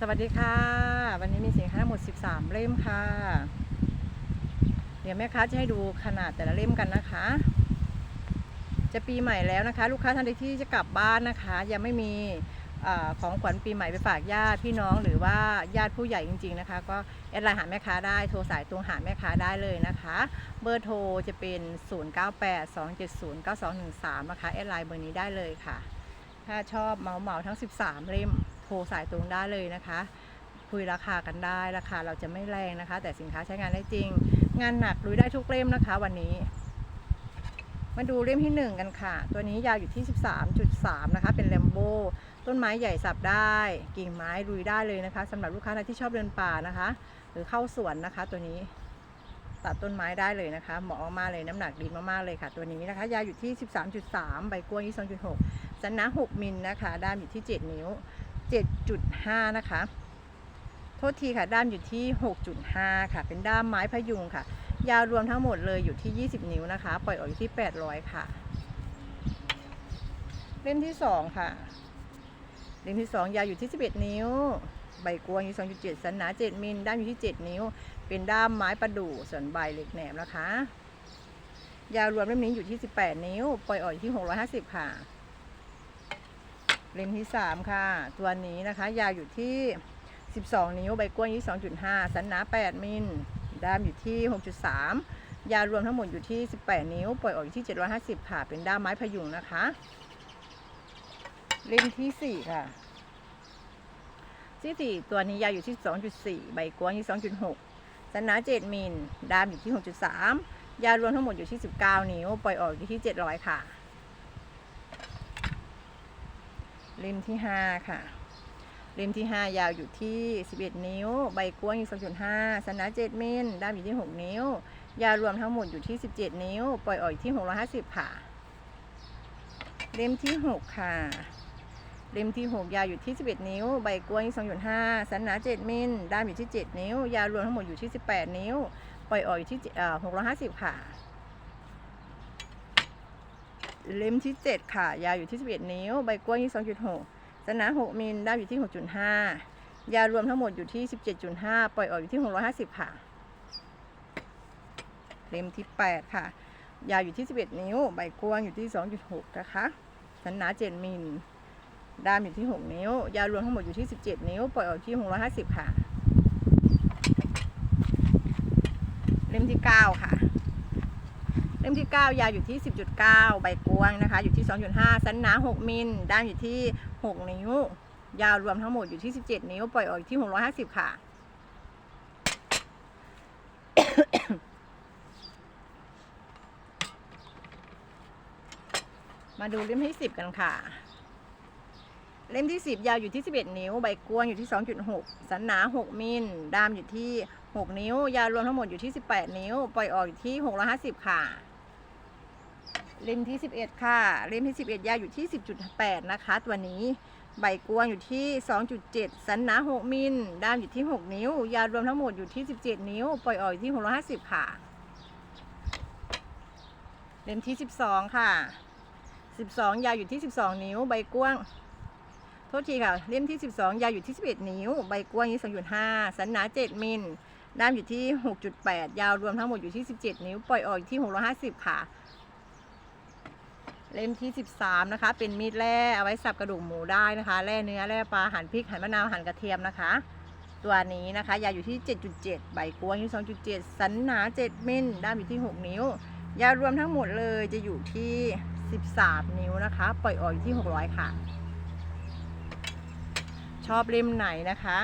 สวัสดีค่ะ วันนี้มีสินค้าหมด 13 เล่มค่ะ เดี๋ยวแม่ค้าจะให้ดูขนาดแต่ละเล่มกันนะคะ จะปีใหม่แล้วนะคะ ลูกค้าท่านใดที่จะกลับบ้านนะคะ ยังไม่มีอของขวัญปีใหม่ไปฝากญาติพี่น้องหรือว่าญาติผู้ใหญ่จริง ๆนะคะ ก็แอดไลน์หาแม่ค้าได้โทรสายตรงหาแม่ค้าได้เลยนะคะ เบอร์โทรจะเป็น 0982709213 นะคะแอดไลน์เบอร์นี้ได้เลยค่ะ ถ้าชอบเหมาเหมาทั้ง 13 เล่ม โทรสายตรงได้เลยนะคะ คุยราคากันได้ราคาเราจะไม่แรงนะคะ แต่สินค้าใช้งานได้จริง งานหนักลุยได้ทุกเล่มนะคะ วันนี้ มาดูเล่มที่ 1 กันค่ะ ตัวนี้ยาวอยู่ที่ 13.3 นะคะ เป็นแลมโบต้นไม้ใหญ่สับได้ กิ่งไม้ลุยได้เลยนะคะสำหรับลูกค้าที่ชอบเดินป่านะคะ หรือเข้าสวนนะคะ ตัวนี้ตัดต้นไม้ได้เลยนะคะ เหมาะมากเลยน้ำหนักดีมากๆเลยค่ะ ตัวนี้นะคะ ยาวอยู่ที่ 13.3 ใบกล้วย22.6 สันนะ6มิลนะคะ ด้ามอยู่ที่ 7 นิ้ว 7.5 นะคะ โทษทีค่ะ ด้ามอยู่ที่ 6.5 ค่ะ เป็นด้ามไม้พยุงค่ะ ยาวรวมทั้งหมดเลยอยู่ที่ 20 นิ้วนะคะ ปล่อยออกอยู่ที่ 800 ค่ะ เล่มที่ 2 ค่ะ เล่มที่ 2 ยาวอยู่ที่ 11 นิ้ว ใบกวงอยู่2.7 สันหนา 7 มิล ด้ามอยู่ที่ 7 นิ้ว เป็นด้ามไม้ประดู่ส่วนใบเหล็กแหนมนะคะ ยาวรวมเล่มนี้อยู่ที่ 18 นิ้ว ปล่อยออกอยู่ที่ 650 ค่ะ เล่มที่3ค่ะ ตัวนี้นะคะ ยาวอยู่ที่ 12 นิ้ว ใบกล้วยยี่2.5 สันหนา 8 มิล ด้ามอยู่ที่ 6.3 ยาวรวมทั้งหมดอยู่ที่ 18 นิ้ว ปล่อยออกอยู่ที่ 750 ค่ะ เป็นด้ามไม้พยุงนะคะ เล่มที่ 4 ค่ะที่ 4 ตัวนี้ยาวอยู่ที่ 2.4 ใบกล้วยยี่2.6 สันหนา 7 มิล ด้ามอยู่ที่ 6.3 ยาวรวมทั้งหมดอยู่ที่ 19 นิ้ว ปล่อยออกอยู่ที่ 700 ค่ะ เล่มที่5ค่ะเล่มที่ 5 ยาวอยู่ที่ 11 นิ้ว ใบกล้วยอยู่2.5สันหนา7มิลด้ามอยู่ที่ 6 นิ้ว ยาวรวมทั้งหมดอยู่ที่ 17 นิ้ว ปล่อยออกที่ 650ค่ะเล่มที่ 6 ค่ะ เล่มที่ 6 ยาวอยู่ที่ 11 นิ้ว ใบกล้วย2.5สันหนา 7 มิล ด้ามอยู่ที่ 7 นิ้ว ยาวรวมทั้งหมดอยู่ที่ 18 นิ้ว ปล่อยออกอยู่ที่เอ่อ650 ค่ะ เล่มที่ 7 ค่ะ ยาวอยู่ที่ 11 นิ้ว ใบกล้วย2.6สันหนา6มิลด้ามอยู่ที่ 6.5 ยาวรวมทั้งหมดอยู่ที่ 17.5 ปล่อยออกอยู่ที่ 650 ค่ะ เล่มที่ 8 ค่ะ ยาวอยู่ที่ 11 นิ้ว ใบกว้างอยู่ที่ 2.6 นะคะสันหนา7มิลด้ามอยู่ที่ 6 นิ้ว ยาวรวมทั้งหมดอยู่ที่ 17 นิ้ว ปล่อยออกที่ 650 ค่ะ เล่มที่ 9 ค่ะ ล่มที่ 9 ยาวอยู่ที่ 10.9 ใบกวางนะคะ อยู่ที่ 2.5 สันหนา 6 มิล ด้ามอยู่ที่ 6 นิ้ว ยาวรวมทั้งหมดอยู่ที่ 17 นิ้ว ปล่อยออกที่ 650 ค่ะ มาดูเล่มที่ 10 กันค่ะ เล่มที่ 10 ยาวอยู่ที่ 11 นิ้ว ใบกวางอยู่ที่ 2.6 สันหนา 6 มิล ด้ามอยู่ที่ 6 นิ้ว ยาวรวมทั้งหมดอยู่ที่ 18 นิ้ว ปล่อยออกอยู่ที่ 650 ค่ะ เล่มที่ 11 ค่ะเล่มที่ 11 ยาวอยู่ที่ 10.8 นะคะ ตัวนี้ใบกวางอยู่ที่ 2.7 สันหนา6มิลด้ามอยู่ที่ 6 นิ้ว ยาวรวมทั้งหมดอยู่ที่ 17 นิ้ว ปล่อยออกอยู่ที่ 650 ค่ะ เล่มที่ 12 ค่ะ 12 ยาวอยู่ที่ 12 นิ้ว ใบกว้าง โทษทีค่ะ เล่มที่ 12 ยาวอยู่ที่ 11 นิ้ว ใบกว้างยี่2.5สันหนา 7 มิลด้ามอยู่ที่ 6.8 ยาวรวมทั้งหมดอยู่ที่ 17 นิ้ว ปล่อยออกอยู่ที่ 650 ค่ะ เล่มที่ 13 นะคะ เป็นมีดแร่เอาไว้สับกระดูกหมูได้นะคะแร่เนื้อแร่ปลาหั่นพริกหั่นมะนาวหั่นกระเทียมนะคะ ตัวนี้นะคะยาวอยู่ที่ 7.7 ใบกว้างที่2.7 สันหนา 7มิลด้ามอยู่ที่ 6 นิ้ว ยาวรวมทั้งหมดเลยจะอยู่ที่ 13 นิ้วนะคะ ปล่อยออกอยู่ที่ 600 ค่ะ ชอบเล่มไหนนะคะ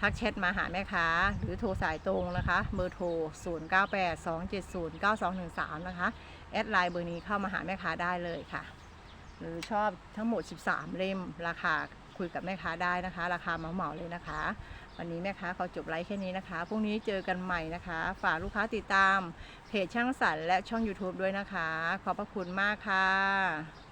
ทักแชทมาหาแม่ค้าหรือโทรสายตรงนะคะเบอร์โทร 0982709213 นะคะ แอดไลน์เบอร์นี้เข้ามาหาแม่ค้าได้เลยค่ะ หรือชอบทั้งหมด 13 เล่มราคาคุยกับแม่ค้าได้นะคะ ราคาเหมาๆเลยนะคะ วันนี้แม่ค้าขอจบไลฟ์แค่นี้นะคะพรุ่งนี้เจอกันใหม่นะคะ ฝากลูกค้าติดตามเพจช่างสรรค์และช่อง YouTube ด้วยนะคะ ขอบพระคุณมากค่ะ